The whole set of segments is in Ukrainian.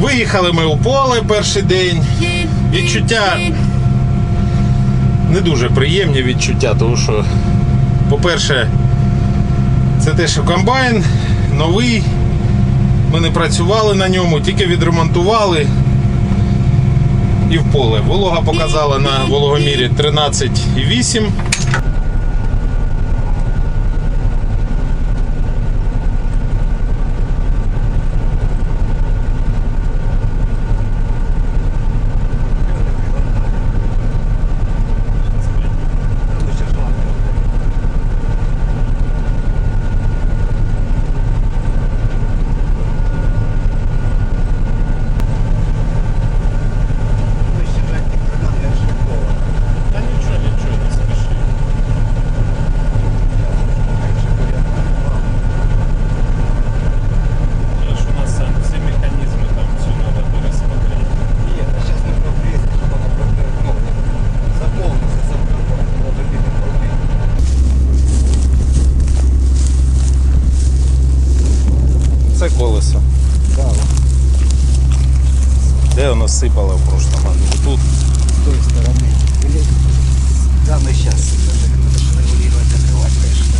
Виїхали ми у поле перший день. Відчуття не дуже приємні відчуття, тому що, по-перше, це те, що комбайн новий. Ми не працювали на ньому, тільки відремонтували і в поле. Волога показала на вологомірі 13,8. Та нічого, нічого, не спіши. Ж у нас там всі механізми там все треба пересмотрети. Нет, а сейчас не прогресс, чтобы она просто ну, заполнится, заполнится, может быть, и прогресс. Це колесо. Да, вот Де воно сипало в прошлому году? Тут. с той стороны. Или... Да, мы сейчас надо же регулировать, закрывать, конечно.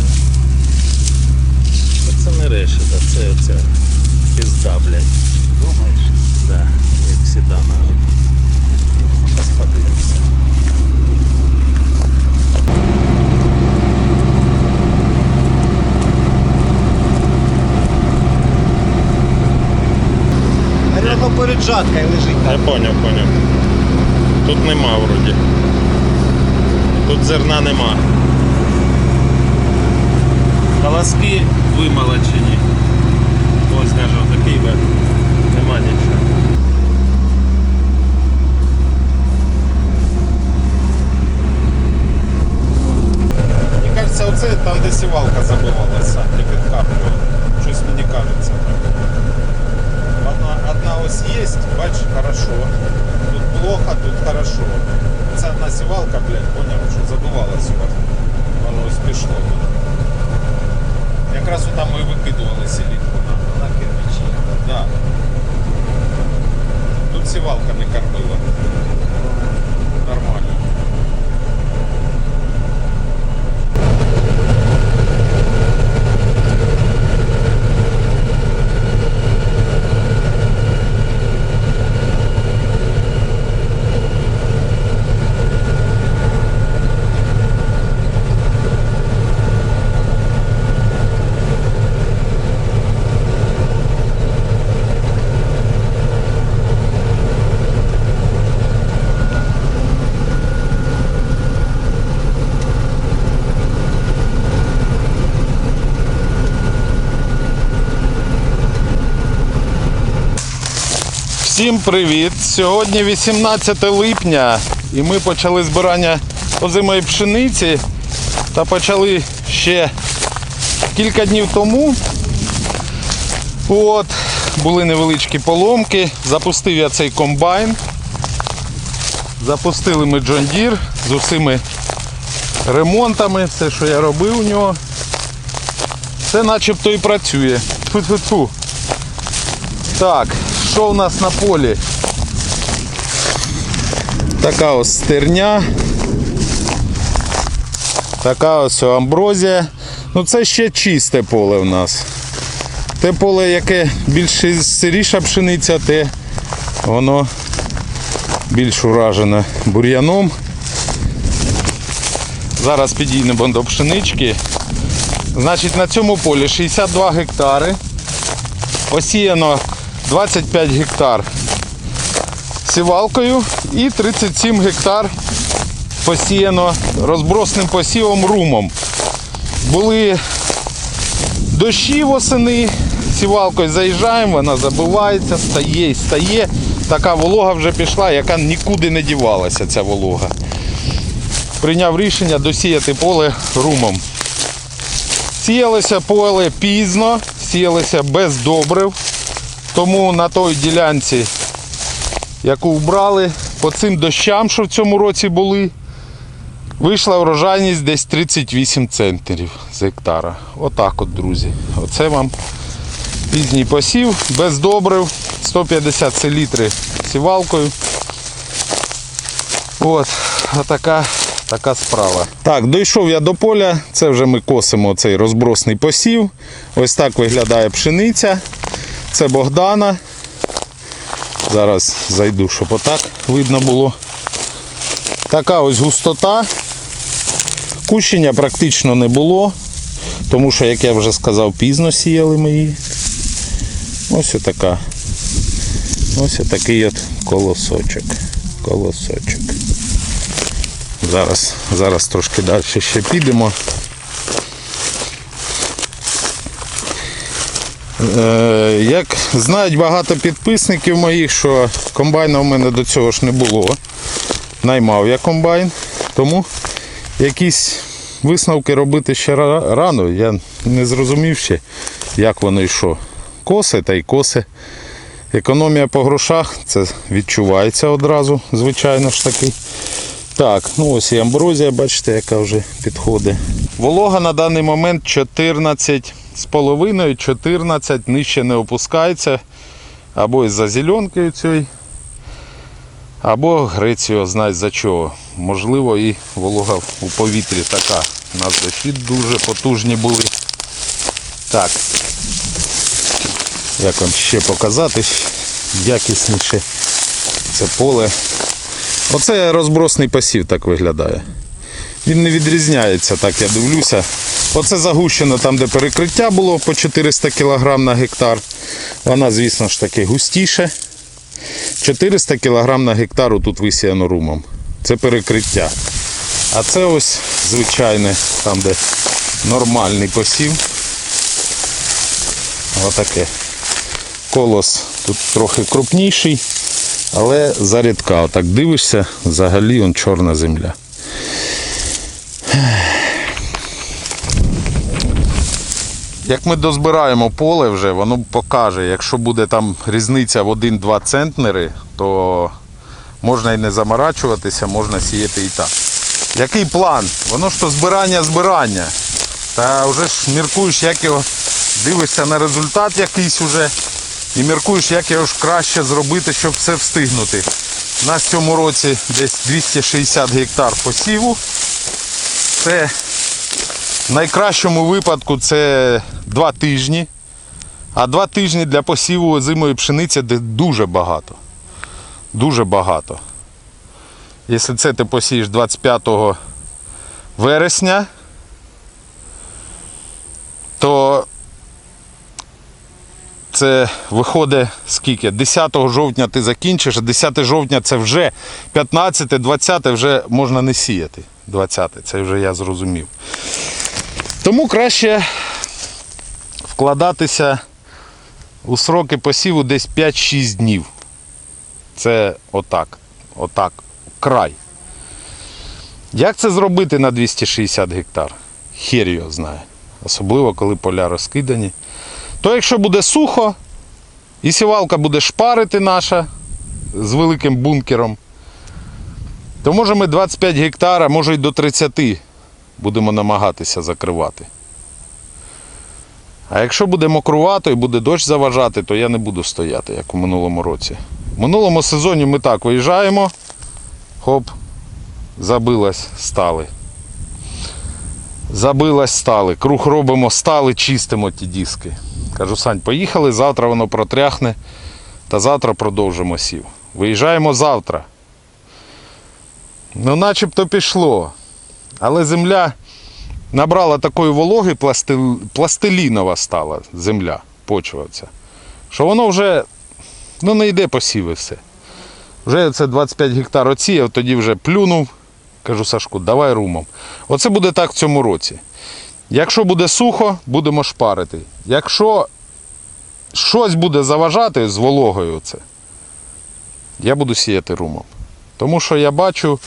Та Це не решета, це оця пізда, блядь. Думаешь? Да, як всегда надо. Зараз Перед жаткою лежить Я поняв, поняв. Тут нема вроді. Тут зерна нема. Колоски вимолочені. Ось даже отакий би. Нема нічого. Мені кажеться, оце там, де сівалка забивалася, де підкаплює. Щось мені кажеться. Одна, одна ось есть, бачиш, хорошо. Тут плохо, тут хорошо. Це одна сівалка, блядь, понял, що задувалась у вас. Воно ось пішло. Якраз там ми викидували селітку на, На кирпичі. да. Тут сівалка не кормила. Всім привіт! Сьогодні 18 липня і ми почали збирання озимої пшениці та почали ще кілька днів тому. От, були невеличкі поломки. Запустив я цей комбайн. Запустили ми John Deere з усіми ремонтами, все, що я робив у нього. Все начебто і працює. Тьфу-тьфу-тьфу. Так, що у нас на полі? Така ось стерня. Така ось амброзія. Ну це ще чисте поле в нас. Те поле, яке більш сиріша пшениця, те воно більш уражене бур'яном. Зараз підійдемо до пшенички. Значить, на цьому полі 62 гектари. Посіяно 25 гектар сівалкою і 37 гектар посіяно розбросним посівом румом. Були дощі восени, сівалкою заїжджаємо, вона забивається, стає і стає. Така волога вже пішла, яка нікуди не дівалася, ця волога. Прийняв рішення досіяти поле румом. Сіялося поле пізно, сіялося без добрив. Тому на той ділянці, яку вбрали, по цим дощам, що в цьому році були, вийшла врожайність десь 38 центнерів з гектара. Отак от, друзі. Оце вам Пізній посів, без добрив, 150 селітри сівалкою. От, така, така справа. Так, дійшов я до поля. Це вже ми косимо цей розбросний посів. Ось так виглядає пшениця. Це Богдана. Зараз зайду, щоб отак видно було. Така ось густота. Кущення практично не було, тому що, як я вже сказав, пізно сіяли ми її. Ось отака. Ось такий от колосочок. Колосочок. Зараз, зараз трошки далі ще підемо. Як знають багато підписників моїх, що комбайна в мене до цього ж не було. Наймав я комбайн, тому якісь висновки робити ще рано. Я не зрозумів ще, як воно що. Коси та й коси. Економія по грошах, це відчувається одразу, звичайно ж таки. Так, ну ось і амброзія, бачите, яка вже підходить. Волога на даний момент 14 з половиною, 14, нижче не опускається. Або із-за зеленки цієї, або його знає за чого. Можливо, і волога у повітрі така. У нас дощі дуже потужні були. Так. Як вам ще показати якісніше це поле. Оце розбросний посів так виглядає. Він не відрізняється, так я дивлюся. Оце загущено там, де перекриття було по 400 кг на гектар. Вона, звісно ж таки, густіше. 400 кг на гектар тут висіяно румом. Це перекриття. А це ось звичайне, там де нормальний посів. Отаке. Колос тут трохи крупніший, але зарідка. Отак дивишся, взагалі он чорна земля. Як ми дозбираємо поле вже, воно покаже, якщо буде там різниця в 1-2 центнери, то можна і не заморачуватися, можна сіяти і так. Який план? Воно ж то збирання збирання. Та вже ж міркуєш, як його дивишся на результат якийсь уже і міркуєш, як його ж краще зробити, щоб все встигнути. У нас в цьому році десь 260 гектар посіву. Це найкращому випадку це 2 тижні. А 2 тижні для посіву зимої пшениці дуже багато. Дуже багато. Якщо це ти посієш 25 вересня, то це виходить скільки? 10 жовтня ти закінчиш, а 10 жовтня це вже 15, 20 вже можна не сіяти. 20, це вже я зрозумів. Тому краще вкладатися у сроки посіву десь 5-6 днів. Це отак. Отак. Край. Як це зробити на 260 гектар? Хер його знає. Особливо, коли поля розкидані. То якщо буде сухо, і сівалка буде шпарити наша з великим бункером, то може ми 25 гектар, а може й до 30 будемо намагатися закривати. А якщо буде мокрувато і буде дощ заважати, то я не буду стояти, як у минулому році. В минулому сезоні ми так виїжджаємо, хоп, забилась, стали. Забилась, стали. Круг робимо, стали, чистимо ті диски. Кажу, Сань, поїхали, завтра воно протряхне, та завтра продовжимо сів. Виїжджаємо завтра. Ну, начебто пішло. Але земля набрала такої вологи, пластилінова стала земля, почва ця, що воно вже ну, не йде посіви все. Вже це 25 гектар оціяв, тоді вже плюнув. Кажу Сашку, давай румом. Оце буде так в цьому році. Якщо буде сухо, будемо шпарити. Якщо щось буде заважати з вологою, це, я буду сіяти румом. Тому що я бачу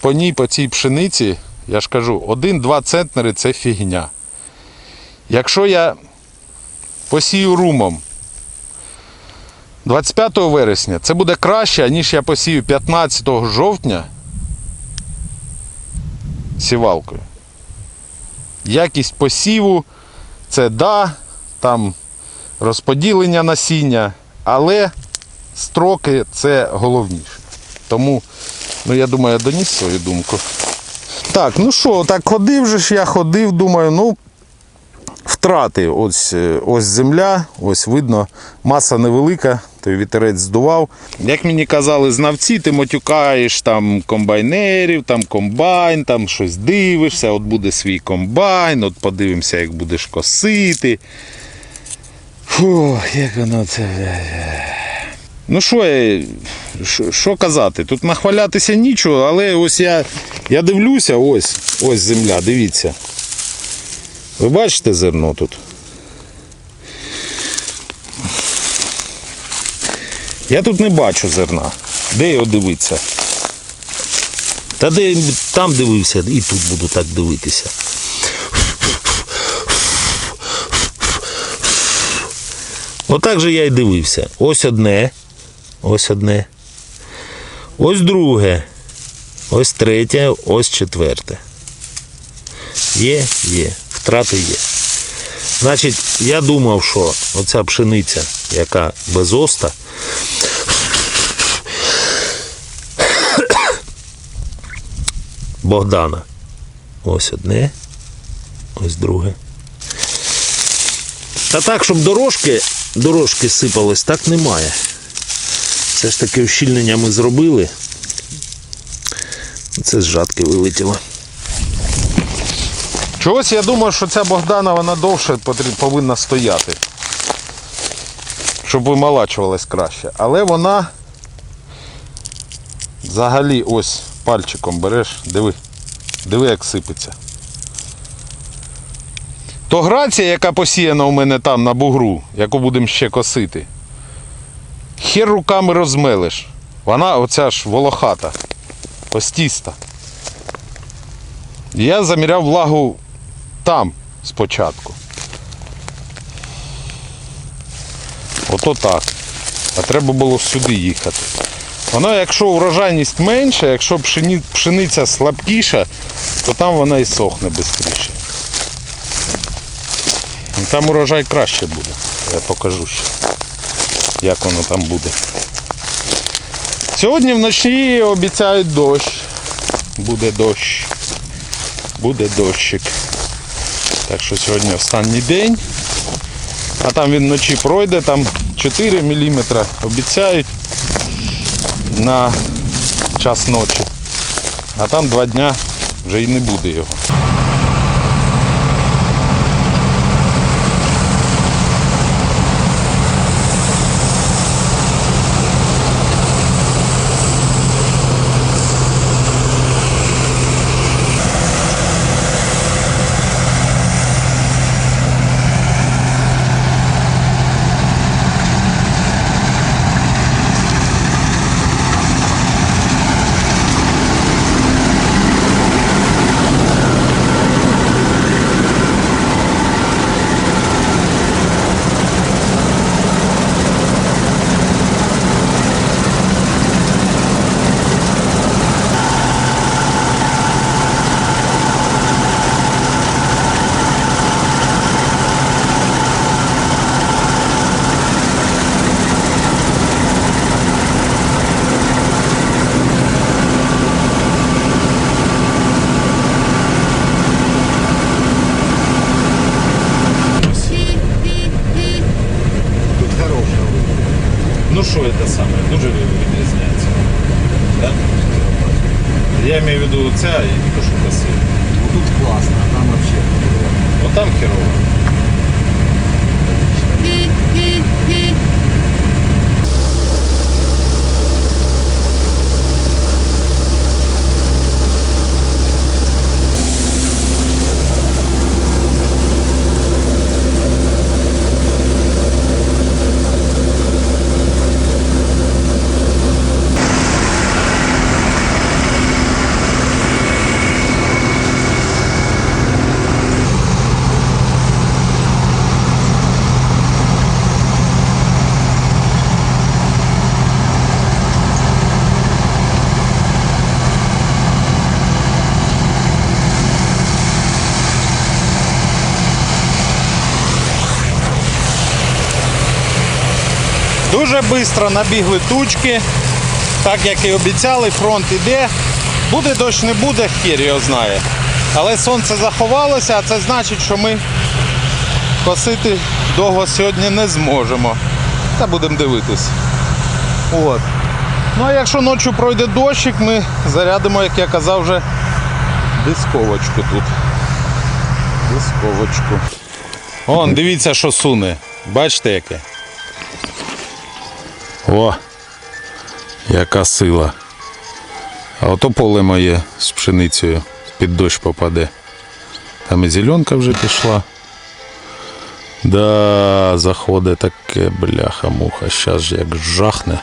по ній, по цій пшениці, я ж кажу, 1-2 центнери це фігня. Якщо я посію румом 25 вересня, це буде краще, ніж я посію 15 жовтня сівалкою. Якість посіву це да, там розподілення насіння, але строки це головніше. Тому, ну я думаю, я доніс свою думку. Так, ну що, так ходив же ж я ходив, думаю, ну втрати. Ось, е, ось земля, ось видно, маса невелика, той вітерець здував. Як мені казали знавці, ти матюкаєш там комбайнерів, там комбайн, там щось дивишся, от буде свій комбайн, от подивимося, як будеш косити. Фу, як воно це. Ну що що- казати? Тут нахвалятися нічого, але ось я, я дивлюся, ось, ось земля, дивіться. Ви бачите зерно тут? Я тут не бачу зерна. Де його дивитися? Та де там дивився, і тут буду так дивитися. Отак же я й дивився. Ось одне, ось одне. Ось друге. Ось третє, ось четверте. Є, є. Втрати є. Значить, я думав, що оця пшениця, яка без оста, Богдана. Ось одне, ось друге. Та так, щоб дорожки, дорожки сипались, так немає. Все ж таки ущільнення ми зробили. Це з жатки вилетіло. Чогось я думав, що ця Богдана вона довше повинна стояти. Щоб вималачувалась краще. Але вона взагалі ось пальчиком береш, диви. Диви, як сипеться. То грація, яка посіяна у мене там на бугру, яку будемо ще косити. Хер руками розмелиш. Вона оця ж волохата, постіста. Я заміряв влагу там спочатку. Ото так. А треба було сюди їхати. Воно, якщо урожайність менша, якщо пшениця слабкіша, то там вона і сохне швидше. Там урожай краще буде. Я покажу ще, як воно там буде. Сьогодні вночі обіцяють дощ. Буде дощ буде дощик. Так що сьогодні останній день. А там він вночі пройде, там 4 мм обіцяють на час ночі. А там два дня вже і не буде його. Тут хорошая. Ну що це саме? Дуже відрізняється. Да? Я имею в виду ця і то, що красиво. Ну тут классно, а там вообще. Отам херово. Дуже швидко набігли тучки, так як і обіцяли, фронт іде. Буде дощ, не буде, хір його знає. Але сонце заховалося, а це значить, що ми косити довго сьогодні не зможемо. Та будемо дивитись. От. Ну а якщо ночі пройде дощик, ми зарядимо, як я казав, вже дисковочку тут. Дисковочку. Он, дивіться, що суне. Бачите яке? О! Яка сила. А ото поле моє з пшеницею під дощ попаде. Там і зеленка вже пішла. Да, заходить таке бляха-муха. Щас ж як жахне.